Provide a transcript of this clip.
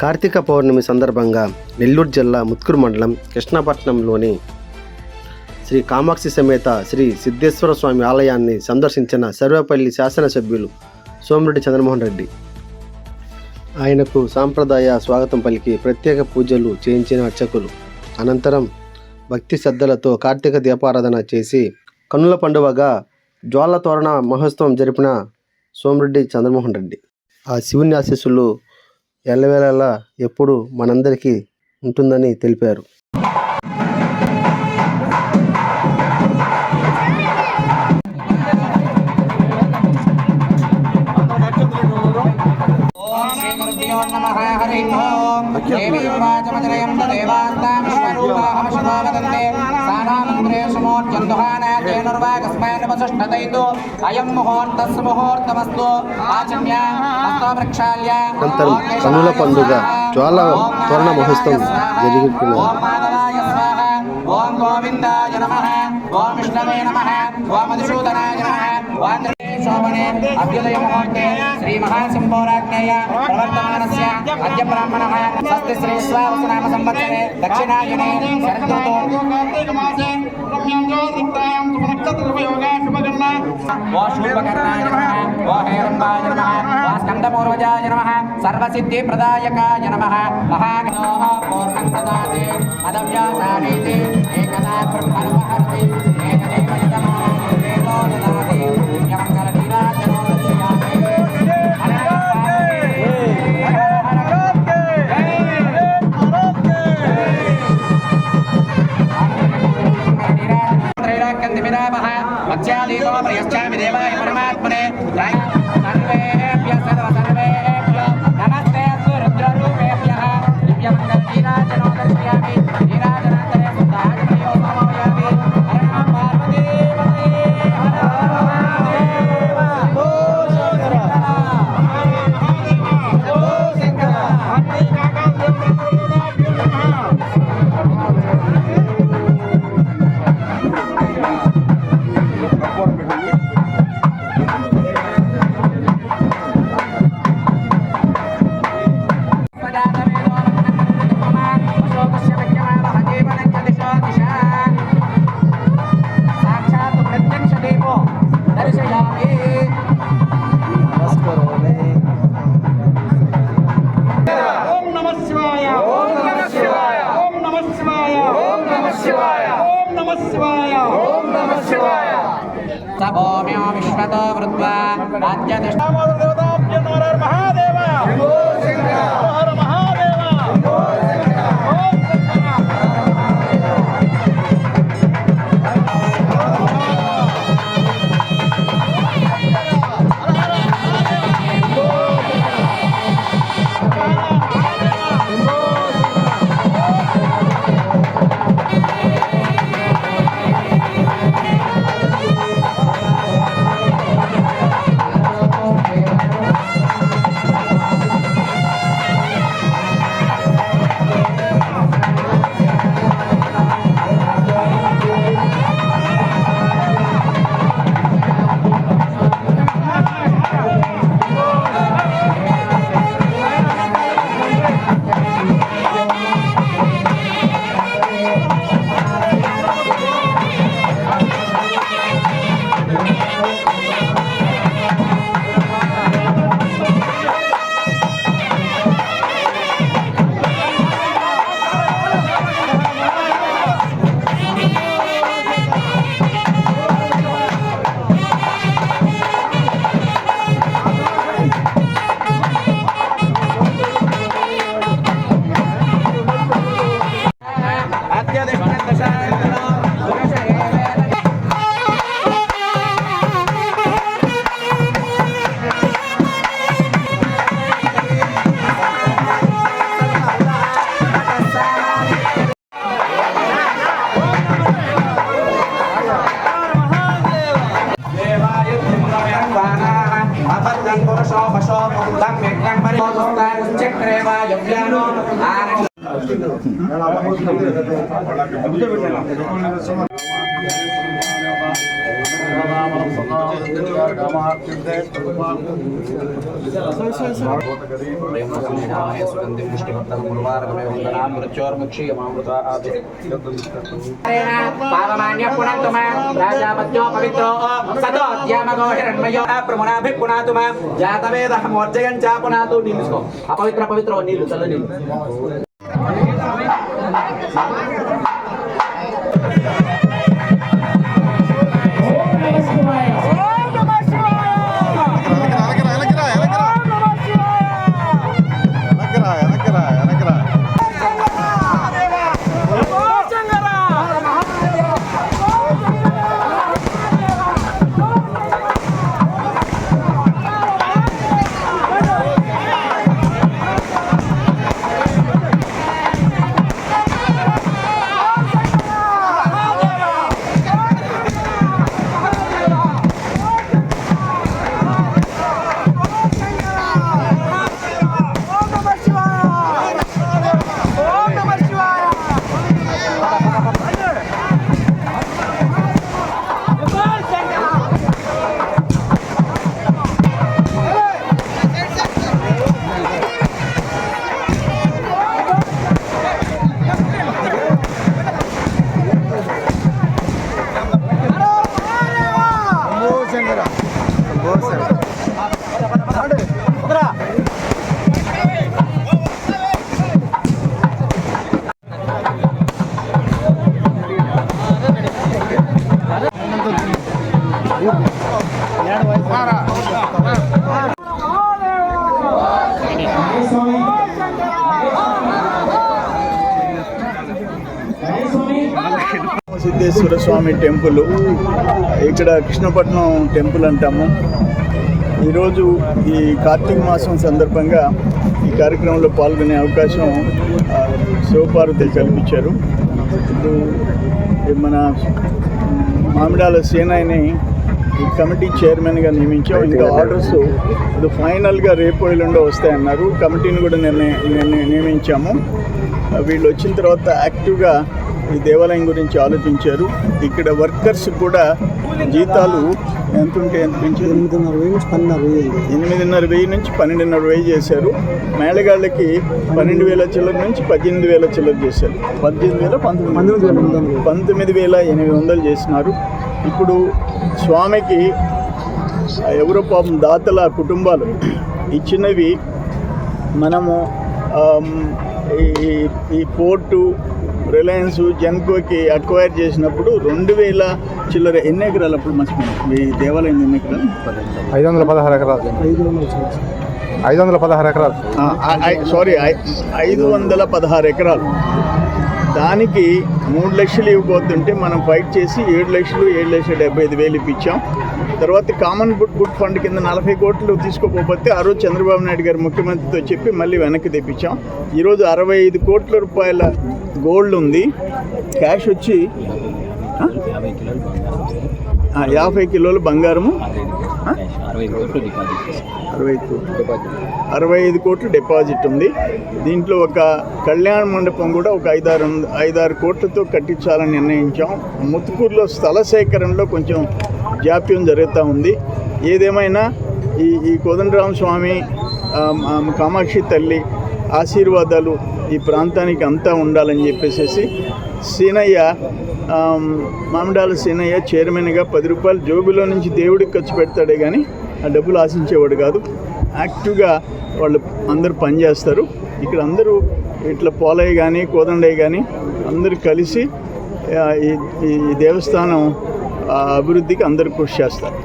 కార్తీక పౌర్ణమి సందర్భంగా నెల్లూరు జిల్లా ముత్కూరు మండలం కృష్ణపట్నంలోని శ్రీ కామాక్షి సమేత శ్రీ సిద్ధేశ్వర స్వామి ఆలయాన్ని సందర్శించిన సర్వేపల్లి శాసనసభ్యులు సోమిరెడ్డి చంద్రమోహన్ రెడ్డి. ఆయనకు సాంప్రదాయ స్వాగతం పలికి ప్రత్యేక పూజలు చేయించిన అర్చకులు. అనంతరం భక్తి శ్రద్ధలతో కార్తీక దీపారాధన చేసి కన్నుల పండువగా జ్వాల తోరణ మహోత్సవం జరిపిన సోమిరెడ్డి చంద్రమోహన్ రెడ్డి. ఆ శివుని ఆశీస్సులు ఎల్లవేళలా ఎప్పుడూ మనందరికీ ఉంటుందని తెలిపారు. అనంతరం కన్నుల పండుగ జ్వాల తోరణ మహోత్సవం జరిగిన ఓం గోవిందాయ నమః ఓం విష్ణవే నమః ఓం మధుసూదనాయ నమః శోభనే అభ్యుదయ ముహూర్తే శ్రీ మహాశంభోరాజ్ఞేయ ప్రవర్తమానస్య అద్య బ్రాహ్మణः స్వస్తి శ్రీ విశ్వావసనామ సంవత్సరే దక్షిణాయనే శరదృతు స్కందపూర్వజాయ నమ సర్వసిద్ధి ప్రదాయకాయ నమ మహాగణోః పూర్ణం దదాతి అదవ్యాసానీతి ఏకదా బ్రహ్మ దీపో దేవాయ పరమాత్మనే సర్వేభ్య సర్వ సభోమ్యో విశ్వతో వృత్వా రాజ్యతిష్ట Abad ng korso, baso, pagkutang, mekang, parin, totang, chekrema, yobyano, anang పావమాన్య పునః రాజాపత్యో పవిత్రో సతో అద్యామగో హిరణ్మయో ప్రమునాభి పునాతు జాతవేద మోర్జయం చా పునాతు నీళ్ళు అపవిత్ర పవిత్ర నీళ్ళు చల్ల నీళ్ళు Thank you. Siddheshwara Swami temple. ఇక్కడ కృష్ణపట్నం టెంపుల్ అంటాము. ఈరోజు ఈ కార్తీక మాసం సందర్భంగా ఈ కార్యక్రమంలో పాల్గొనే అవకాశం శివపార్వతి కల్పించారు. ఇప్పుడు మన మామిడాల సేనాయిని కమిటీ చైర్మన్గా నియమించాం ఇంకా ఆర్డర్స్ ఇది ఫైనల్గా రేపు ఎల్లుండో వస్తాయన్నారు. కమిటీని కూడా నిర్ణయ నిర్ణయ- నియమించాము. వీళ్ళు వచ్చిన తర్వాత యాక్టివ్గా ఈ దేవాలయం గురించి ఆలోచించారు. ఇక్కడ వర్కర్స్ కూడా జీతాలు ఎంత ఉంటే ఎంత పెంచారు? ఎనిమిదిన్నర వెయ్యి నుంచి పన్నెండున్నర వెయ్యి ఎనిమిదిన్నర వెయ్యి నుంచి పన్నెండున్నర వెయ్యి చేశారు. మేళగాళ్ళకి పన్నెండు వేల చిల్లర నుంచి పద్దెనిమిది వేల చిల్లర చేశారు. పద్దెనిమిది వేల పంతొమ్మిది. పంతొమ్మిది వేల ఎనిమిది వందలు చేసినారు. ఇప్పుడు స్వామికి ఎవరో పాపం దాతల కుటుంబాలు ఇచ్చినవి మనము ఈ ఈ పోర్టు రిలయన్స్ జెన్కోకి అక్వైర్ చేసినప్పుడు రెండు వేల చిల్లర ఎన్ని ఎకరాలు అప్పుడు మర్చిపోయాను ఈ దేవాలయం ఎన్ని ఎకరాలు? ఐదు వందల పదహారు ఎకరాలు. ఐదు వందలు. ఐదు వందల పదహారు ఎకరాలు సారీ ఐదు వందల పదహారు ఎకరాలు. దానికి మూడు లక్షలు ఇవ్వబోతుంటే మనం ఫైట్ చేసి ఏడు లక్షలు ఏడు లక్షల డెబ్బై ఐదు వేలు ఇప్పించాం. తర్వాత కామన్ గుడ్ గుడ్ ఫండ్ కింద నలభై కోట్లు తీసుకోకపోతే ఆ రోజు చంద్రబాబు నాయుడు గారు ముఖ్యమంత్రితో చెప్పి మళ్ళీ వెనక్కి తెప్పించాం. ఈరోజు అరవై ఐదు కోట్ల రూపాయల గోల్డ్ ఉంది. క్యాష్ వచ్చి యాభై కిలోలు బంగారము. ఆ? అరవై ఐదు కోట్లు అరవై ఐదు కోట్లు డిపాజిట్ ఉంది. దీంట్లో ఒక కళ్యాణ మండపం కూడా ఒక ఐదారు ఐదారు కోట్లతో కట్టించాలని నిర్ణయించాం. ముత్తుకూరులో స్థల సేకరణలో కొంచెం జాప్యం జరుగుతూ ఉంది. ఏదేమైనా ఈ ఈ కోదండరామ స్వామి కామాక్షి తల్లి ఆశీర్వాదాలు ఈ ప్రాంతానికి అంతా ఉండాలని చెప్పేసి సీనయ్య మామిడాల సీనయ్య చైర్మన్గా పది రూపాయలు జోబులో నుంచి దేవుడికి ఖర్చు పెడతాడే కానీ డబ్బులు ఆశించేవాడు కాదు. యాక్టివ్గా వాళ్ళు అందరూ పనిచేస్తారు. ఇక్కడ అందరూ ఇట్లా పోలయ్య కానీ కోదండయ్య కానీ అందరూ కలిసి ఈ ఈ దేవస్థానం అభివృద్ధికి అందరూ కృషి చేస్తారు.